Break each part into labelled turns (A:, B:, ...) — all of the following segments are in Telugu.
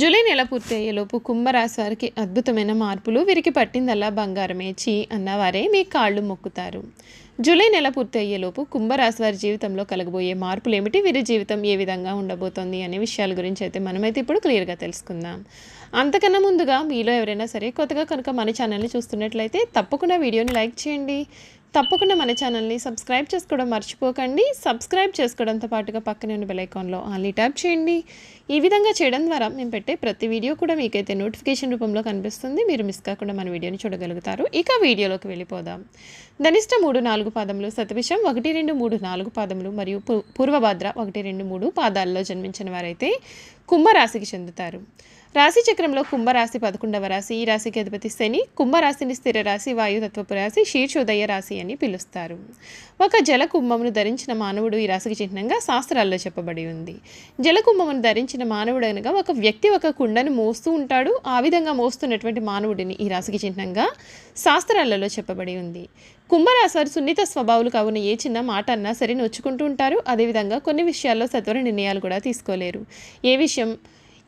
A: జూలై నెల పూర్తయ్యేలోపు కుంభరాశి వారికి అద్భుతమైన మార్పులు వీరికి పట్టిందల్లా బంగారమే చీ అన్నవారే మీ కాళ్ళు మొక్కుతారు. జూలై నెల పూర్తయ్యేలోపు కుంభరాశి వారి జీవితంలో కలగబోయే మార్పులు ఏమిటి వీరి జీవితం ఏ విధంగా ఉండబోతోంది అనే విషయాల గురించి అయితే మనమైతే ఇప్పుడు క్లియర్గా తెలుసుకుందాం. అంతకన్నా ముందుగా మీలో ఎవరైనా సరే కొత్తగా కనుక మన ఛానల్ని చూస్తున్నట్లయితే తప్పకుండా వీడియోని లైక్ చేయండి. తప్పకుండా మన ఛానల్ని సబ్స్క్రైబ్ చేసుకోవడం మర్చిపోకండి. సబ్స్క్రైబ్ చేసుకోవడంతో పాటుగా పక్కనే ఉన్న బెలైకాన్లో ఆన్లీ ట్యాప్ చేయండి. ఈ విధంగా చేయడం ద్వారా మేము పెట్టే ప్రతి వీడియో కూడా మీకైతే నోటిఫికేషన్ రూపంలో కనిపిస్తుంది. మీరు మిస్ కాకుండా మన వీడియోని చూడగలుగుతారు. ఇక వీడియోలోకి వెళ్ళిపోదాం. ధనిష్ట మూడు నాలుగు పాదములు సతవిషం ఒకటి రెండు మూడు నాలుగు పాదములు మరియు పూర్వభద్ర ఒకటి రెండు మూడు పాదాల్లో జన్మించిన వారైతే కుంభరాశికి చెందుతారు. రాశి చక్రంలో కుంభరాశి పదకొండవ రాశి ఈ రాశికి అధిపతి శని కుంభరాశిని స్థిర రాశి వాయుతత్వపు రాశి శీర్షోదయ రాశి అని పిలుస్తారు. ఒక జల కుంభమును ధరించిన మానవుడు ఈ రాశికి చిహ్నంగా శాస్త్రాల్లో చెప్పబడి ఉంది. జల కుంభమును ధరించిన మానవుడు అనగా ఒక వ్యక్తి ఒక కుండను మోస్తూ ఉంటాడు. ఆ విధంగా మోస్తున్నటువంటి మానవుడిని ఈ రాశికి చిహ్నంగా శాస్త్రాలలో చెప్పబడి ఉంది. కుంభరాశి వారు సున్నిత స్వభావాలు కావున ఏ చిన్న మాట అన్నా సరే నొచ్చుకుంటూ ఉంటారు. అదేవిధంగా కొన్ని విషయాల్లో సత్వర నిర్ణయాలు కూడా తీసుకోలేరు. ఏ విషయం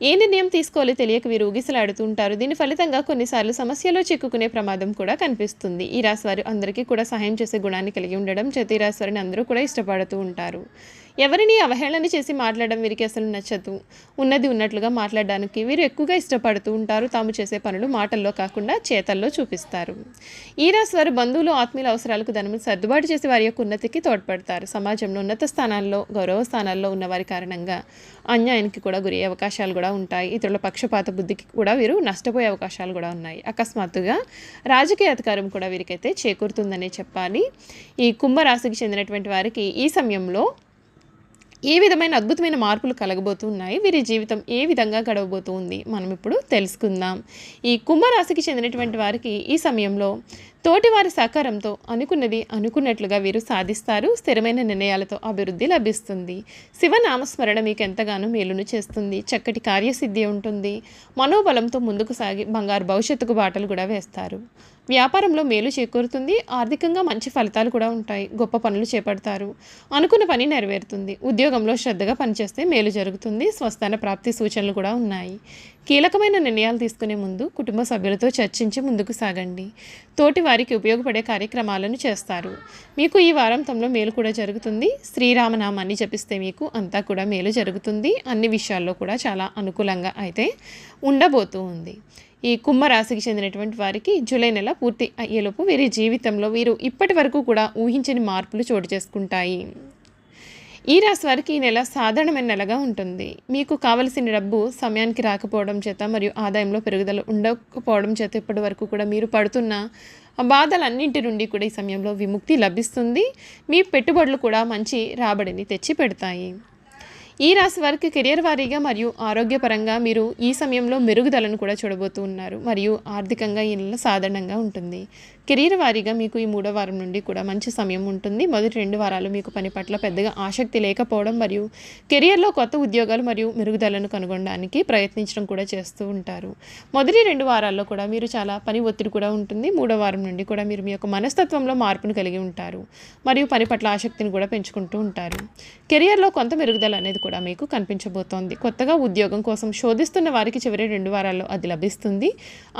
A: ఏ నిర్ణయం తీసుకోవాలో తెలియక వీరు ఊగిసలాడుతూ ఉంటారు దీని ఫలితంగా కొన్నిసార్లు సమస్యలో చిక్కుకునే ప్రమాదం కూడా కనిపిస్తుంది. ఈ రాశి వారు అందరికీ కూడా సహాయం చేసే గుణాన్ని కలిగి ఉండడం చేతి రాశి వారిని అందరూ కూడా ఇష్టపడుతూ ఉంటారు. ఎవరిని అవహేళన చేసి మాట్లాడడం వీరికి అసలు నచ్చదు. ఉన్నది ఉన్నట్లుగా మాట్లాడడానికి వీరు ఎక్కువగా ఇష్టపడుతూ ఉంటారు. తాము చేసే పనులు మాటల్లో కాకుండా చేతల్లో చూపిస్తారు. ఈ రాశి వారు బంధువులు ఆత్మీయుల అవసరాలకు ధనము సర్దుబాటు చేసి వారి యొక్క ఉన్నతికి తోడ్పడతారు. సమాజంలో ఉన్నత స్థానాల్లో గౌరవ స్థానాల్లో ఉన్నవారి కారణంగా అన్యాయానికి కూడా గురయ్యే అవకాశాలు కూడా ఉంటాయి. ఇతరుల పక్షపాత బుద్ధికి కూడా వీరు నష్టపోయే అవకాశాలు కూడా ఉన్నాయి. అకస్మాత్తుగా రాజకీయ అధికారం కూడా వీరికైతే చేకూరుతుందనే చెప్పాలి. ఈ కుంభరాశికి చెందినటువంటి వారికి ఈ సమయంలో ఏ విధమైన అద్భుతమైన మార్పులు కలగబోతున్నాయి? వీరి జీవితం ఏ విధంగా గడవబోతుంది? మనం ఇప్పుడు తెలుసుకుందాం. ఈ కుంభరాశికి చెందినటువంటి వారికి ఈ సమయంలో తోటివారి సహకారంతో అనుకున్నది అనుకున్నట్లుగా వీరు సాధిస్తారు. స్థిరమైన నిర్ణయాలతో అభివృద్ధి లభిస్తుంది. శివనామస్మరణ మీకు ఎంతగానో మేలును చేస్తుంది. చక్కటి కార్యసిద్ధి ఉంటుంది. మనోబలంతో ముందుకు సాగి బంగారు భవిష్యత్తుకు బాటలు కూడా వేస్తారు. వ్యాపారంలో మేలు చేకూరుతుంది. ఆర్థికంగా మంచి ఫలితాలు కూడా ఉంటాయి. గొప్ప పనులు చేపడతారు. అనుకున్న పని నెరవేరుతుంది. ఉద్యోగంలో శ్రద్ధగా పనిచేస్తే మేలు జరుగుతుంది. స్వస్థాన ప్రాప్తి సూచనలు కూడా ఉన్నాయి. కీలకమైన నిర్ణయాలు తీసుకునే ముందు కుటుంబ సభ్యులతో చర్చించి ముందుకు సాగండి. తోటి వారికి ఉపయోగపడే కార్యక్రమాలను చేస్తారు. మీకు ఈ వారాంతంలో మేలు కూడా జరుగుతుంది. శ్రీరామనామాన్ని జపిస్తే మీకు అంతా కూడా మేలు జరుగుతుంది. అన్ని విషయాల్లో కూడా చాలా అనుకూలంగా అయితే ఉండబోతూ ఉంది. ఈ కుంభరాశికి చెందినటువంటి వారికి జూలై నెల పూర్తి అయ్యేలోపు వీరి జీవితంలో వీరు ఇప్పటి వరకు కూడా ఊహించని మార్పులు చోటు చేసుకుంటాయి. ఈ రాశి వారికి ఈ నెల సాధారణమైన నెలగా ఉంటుంది. మీకు కావలసిన డబ్బు సమయానికి రాకపోవడం చేత మరియు ఆదాయంలో పెరుగుదల ఉండకపోవడం చేత ఇప్పటి వరకు కూడా మీరు పడుతున్న బాధలన్నింటి నుండి కూడా ఈ సమయంలో విముక్తి లభిస్తుంది. మీ పెట్టుబడులు కూడా మంచి రాబడిని తెచ్చి పెడతాయి ఈ రాశి వారికి కెరియర్ వారీగా మరియు ఆరోగ్యపరంగా మీరు ఈ సమయంలో మెరుగుదలను కూడా చూడబోతూ ఉన్నారు. మరియు ఆర్థికంగా ఈ నెల సాధారణంగా ఉంటుంది. కెరీర్ వారీగా మీకు ఈ మూడో వారం నుండి కూడా మంచి సమయం ఉంటుంది. మొదటి రెండు వారాలు మీకు పని పట్ల పెద్దగా ఆసక్తి లేకపోవడం మరియు కెరియర్లో కొత్త ఉద్యోగాలు మరియు మెరుగుదలను కనుగొనడానికి ప్రయత్నించడం కూడా చేస్తూ ఉంటారు. మొదటి రెండు వారాల్లో కూడా మీరు చాలా పని ఒత్తిడి కూడా ఉంటుంది. మూడో వారం నుండి కూడా మీరు మీ యొక్క మనస్తత్వంలో మార్పును కలిగి ఉంటారు మరియు పని పట్ల ఆసక్తిని కూడా పెంచుకుంటూ ఉంటారు. కెరియర్లో కొంత మెరుగుదల అనేది కూడా మీకు కనిపించబోతోంది. కొత్తగా ఉద్యోగం కోసం శోధిస్తున్న వారికి చివరి రెండు వారాల్లో అది లభిస్తుంది.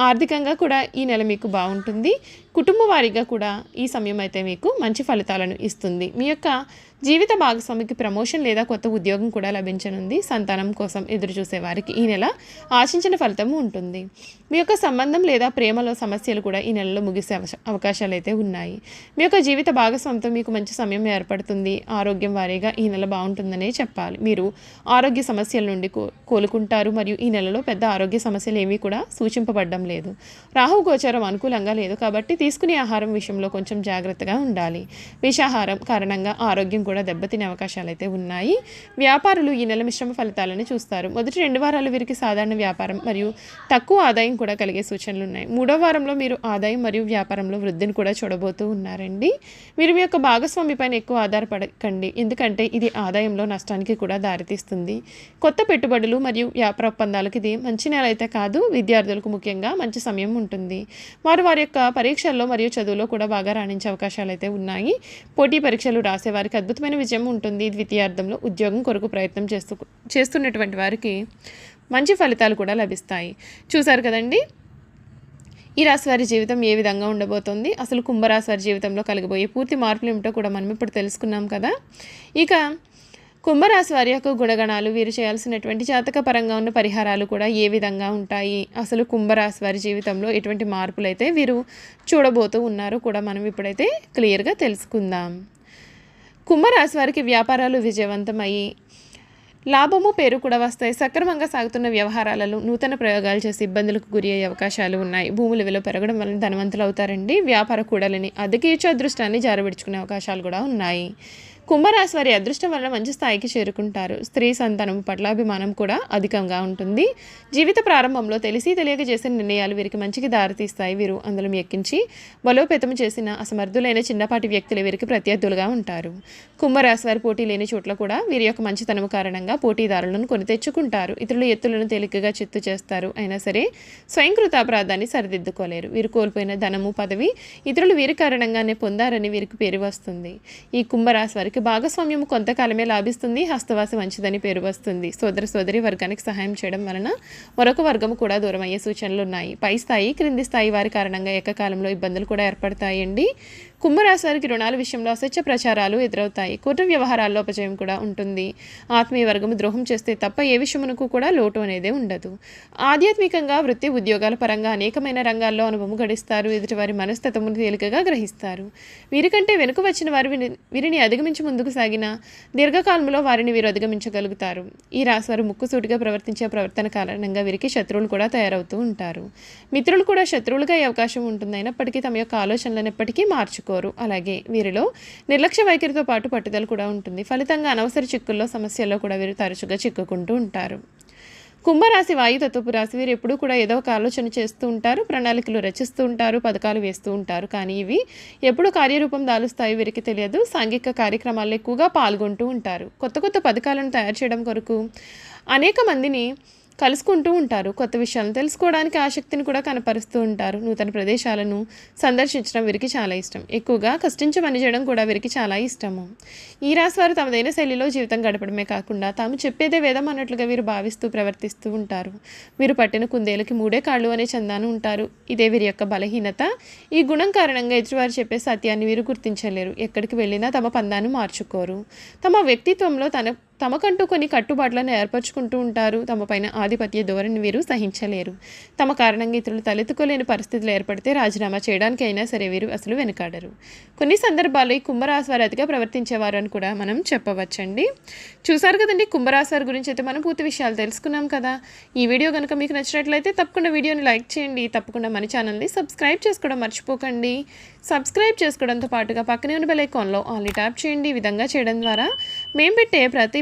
A: ఆర్థికంగా కూడా ఈ నెల మీకు బాగుంటుంది. కుటుంబ వారీగా కూడా ఈ సమయం అయితే మీకు మంచి ఫలితాలను ఇస్తుంది. మీ యొక్క జీవిత భాగస్వామికి ప్రమోషన్ లేదా కొత్త ఉద్యోగం కూడా లభించనుంది. సంతానం కోసం ఎదురు చూసే వారికి ఈ నెల ఆశించిన ఫలితం ఉంటుంది. మీ యొక్క సంబంధం లేదా ప్రేమలో సమస్యలు కూడా ఈ నెలలో ముగిసే అవకాశాలు అయితే ఉన్నాయి. మీ యొక్క జీవిత భాగస్వామితో మీకు మంచి సమయం ఏర్పడుతుంది. ఆరోగ్యం వారీగా ఈ నెల బాగుంటుందనే చెప్పాలి. మీరు ఆరోగ్య సమస్యల నుండి కో కోలుకుంటారు. మరియు ఈ నెలలో పెద్ద ఆరోగ్య సమస్యలు ఏమీ కూడా సూచింపబడడం లేదు. రాహు గోచారం అనుకూలంగా లేదు కాబట్టి తీసుకునే ఆహారం విషయంలో కొంచెం జాగ్రత్తగా ఉండాలి. విషాహారం కారణంగా ఆరోగ్యం కూడా దెబ్బతినే అవకాశాలు అయితే ఉన్నాయి. వ్యాపారులు ఈ నెల మిశ్రమ ఫలితాలను చూస్తారు. మొదటి రెండు వారాలు వీరికి సాధారణ వ్యాపారం మరియు తక్కువ ఆదాయం కూడా కలిగే సూచనలు ఉన్నాయి. మూడో వారంలో మీరు ఆదాయం మరియు వ్యాపారంలో వృద్ధిని కూడా చూడబోతూ ఉన్నారండి. మీరు మీ యొక్క భాగస్వామి పైన ఎక్కువ ఆధారపడకండి. ఎందుకంటే ఇది ఆదాయంలో నష్టానికి కూడా దారితీస్తుంది. కొత్త పెట్టుబడులు మరియు వ్యాపార ఒప్పందాలకు ఇది మంచి నెల అయితే కాదు. విద్యార్థులకు ముఖ్యంగా మంచి సమయం ఉంటుంది. వారు వారి యొక్క పరీక్ష పరీక్షల్లో మరియు చదువులో కూడా బాగా రాణించే అవకాశాలు అయితే ఉన్నాయి. పోటీ పరీక్షలు రాసే వారికి అద్భుతమైన విజయం ఉంటుంది. ద్వితీయార్థంలో ఉద్యోగం కొరకు ప్రయత్నం చేస్తూ చేస్తున్నటువంటి వారికి మంచి ఫలితాలు కూడా లభిస్తాయి. చూసారు కదండి? ఈ రాశి వారి జీవితం ఏ విధంగా ఉండబోతోంది? అసలు కుంభరాశి వారి జీవితంలో కలిగిపోయే పూర్తి మార్పులు ఏమిటో కూడా మనం ఇప్పుడు తెలుసుకున్నాం కదా? ఇక కుంభరాశి వారి యొక్క గుణగణాలు వీరు చేయాల్సినటువంటి జాతక పరంగా ఉన్న పరిహారాలు కూడా ఏ విధంగా ఉంటాయి? అసలు కుంభరాశి వారి జీవితంలో ఎటువంటి మార్పులు అయితే వీరు చూడబోతూ ఉన్నారో కూడా మనం ఇప్పుడైతే క్లియర్గా తెలుసుకుందాం. కుంభరాశి వారికి వ్యాపారాలు విజయవంతమయ్యి లాభము పేరు కూడా వస్తాయి. సక్రమంగా సాగుతున్న వ్యవహారాలలో నూతన ప్రయోగాలు చేసి ఇబ్బందులకు గురి అయ్యే అవకాశాలు ఉన్నాయి. భూముల విలువ పెరగడం వలన ధనవంతులు అవుతారండి. వ్యాపార కూడలిని అధిక ఇచ్చే అదృష్టాన్ని జారవిడుచుకునే అవకాశాలు కూడా ఉన్నాయి. కుంభరాశి వారి అదృష్టం వల్ల మంచి స్థాయికి చేరుకుంటారు. స్త్రీ సంతానం పట్ల అభిమానం కూడా అధికంగా ఉంటుంది. జీవిత ప్రారంభంలో తెలిసి తెలియక చేసిన నిర్ణయాలు వీరికి మంచికి దారితీస్తాయి. వీరు అందులో ఎక్కించి బలోపేతం చేసిన అసమర్థులైన చిన్నపాటి వ్యక్తులు వీరికి ప్రత్యర్థులుగా ఉంటారు. కుంభరాశి వారి పోటీ లేని చోట్ల కూడా వీరి యొక్క మంచితనం కారణంగా పోటీదారులను కొని తెచ్చుకుంటారు. ఇతరుల ఎత్తులను తేలికగా చిత్తు చేస్తారు. అయినా సరే స్వయంకృత అపరాధాన్ని సరిదిద్దుకోలేరు. వీరు కోల్పోయిన ధనము పదవి ఇతరులు వీరి కారణంగానే పొందారని వీరికి పేరు వస్తుంది. ఈ కుంభరాశి వారికి భాగస్వామ్యం కొంతకాలమే లాభిస్తుంది హస్తవాసి మంచిదని పేరు వస్తుంది. సోదర సోదరి వర్గానికి సహాయం చేయడం వలన మరొక వర్గం కూడా దూరం అయ్యే సూచనలు ఉన్నాయి. పై స్థాయి క్రింది స్థాయి వారి కారణంగా ఏకకాలంలో ఇబ్బందులు కూడా ఏర్పడతాయండి. కుంభరాశి వారికి రుణాల విషయంలో అసత్య ప్రచారాలు ఎదురవుతాయి. కుటుంబ వ్యవహారాల్లో అపజయం కూడా ఉంటుంది. ఆత్మీయ వర్గము ద్రోహం చేస్తే తప్ప ఏ విషయమునకు కూడా లోటు అనేది ఉండదు. ఆధ్యాత్మికంగా వృత్తి ఉద్యోగాల పరంగా అనేకమైన రంగాల్లో అనుభవం గడిస్తారు. ఎదుటివారి మనస్తత్వమును తేలికగా గ్రహిస్తారు. వీరికంటే వెనుక వచ్చిన వారు వీరి- వీరిని అధిగమించి ముందుకు సాగిన దీర్ఘకాలంలో వారిని వీరు అధిగమించగలుగుతారు. ఈ రాశివారు ముక్కుసూటిగా ప్రవర్తించే ప్రవర్తన కారణంగా వీరికి శత్రువులు కూడా తయారవుతూ ఉంటారు. మిత్రులు కూడా శత్రువులుగా అయ్యే అవకాశం ఉంటుంది అయినప్పటికీ తమ యొక్క ఆలోచనలను ఎప్పటికీ మార్చుకోరు అలాగే వీరిలో నిర్లక్ష్య వైఖరితో పాటు పట్టుదల కూడా ఉంటుంది. ఫలితంగా అనవసర చిక్కుల్లో సమస్యల్లో కూడా వీరు తరచుగా చిక్కుకుంటూ ఉంటారు. కుంభరాశి వాయుతత్వపు రాశి వీరు ఎప్పుడూ కూడా ఏదో ఒక ఆలోచన చేస్తూ ఉంటారు ప్రణాళికలు రచిస్తూ ఉంటారు పథకాలు వేస్తూ ఉంటారు. కానీ ఇవి ఎప్పుడు కార్యరూపం దాలుస్తాయి వీరికి తెలియదు. సాంఘిక కార్యక్రమాల్లో ఎక్కువగా పాల్గొంటూ ఉంటారు. కొత్త కొత్త పథకాలను తయారు చేయడం కొరకు అనేక మందిని కలుసుకుంటూ ఉంటారు. కొత్త విషయాలను తెలుసుకోవడానికి ఆసక్తిని కూడా కనపరుస్తూ ఉంటారు. నూతన ప్రదేశాలను సందర్శించడం వీరికి చాలా ఇష్టం. ఎక్కువగా కష్టించి పనిచేయడం కూడా వీరికి చాలా ఇష్టము. ఈ రాశి వారు తమదైన శైలిలో జీవితం గడపడమే కాకుండా తాము చెప్పేదే వేదం అన్నట్లుగా వీరు భావిస్తూ ప్రవర్తిస్తూ ఉంటారు. వీరు పట్టిన కుందేలకి మూడే కాళ్ళు అనే చందాను ఉంటారు. ఇదే వీరి యొక్క బలహీనత. ఈ గుణం కారణంగా ఎదుటివారు చెప్పే సత్యాన్ని వీరు గుర్తించలేరు. ఎక్కడికి వెళ్ళినా తమ పందాన్ని మార్చుకోరు. తమ వ్యక్తిత్వంలో తన తమకంటూ కొన్ని కట్టుబాట్లను ఏర్పరచుకుంటూ ఉంటారు. తమ పైన ఆధిపత్య ధోరణి వీరు సహించలేరు. తమ కారణంగా ఇతరులు తలెత్తుకోలేని పరిస్థితులు ఏర్పడితే రాజీనామా చేయడానికి అయినా సరే వీరు అసలు వెనుకాడరు. కొన్ని సందర్భాల్లో ఈ కుంభరాశి వారు అతిగా ప్రవర్తించేవారు అని కూడా మనం చెప్పవచ్చండి. చూసారు కదండి కుంభరాశి వారి గురించి అయితే మనం పూర్తి విషయాలు తెలుసుకున్నాం కదా. ఈ వీడియో కనుక మీకు నచ్చినట్లయితే తప్పకుండా వీడియోని లైక్ చేయండి. తప్పకుండా మన ఛానల్ని సబ్స్క్రైబ్ చేసుకోవడం మర్చిపోకండి. సబ్స్క్రైబ్ చేసుకోవడంతో పాటుగా పక్కనే ఉన్న బెల్ ఐకాన్లో ఆన్లీ ట్యాప్ చేయండి. ఈ విధంగా చేయడం ద్వారా మేము పెట్టే ప్రతి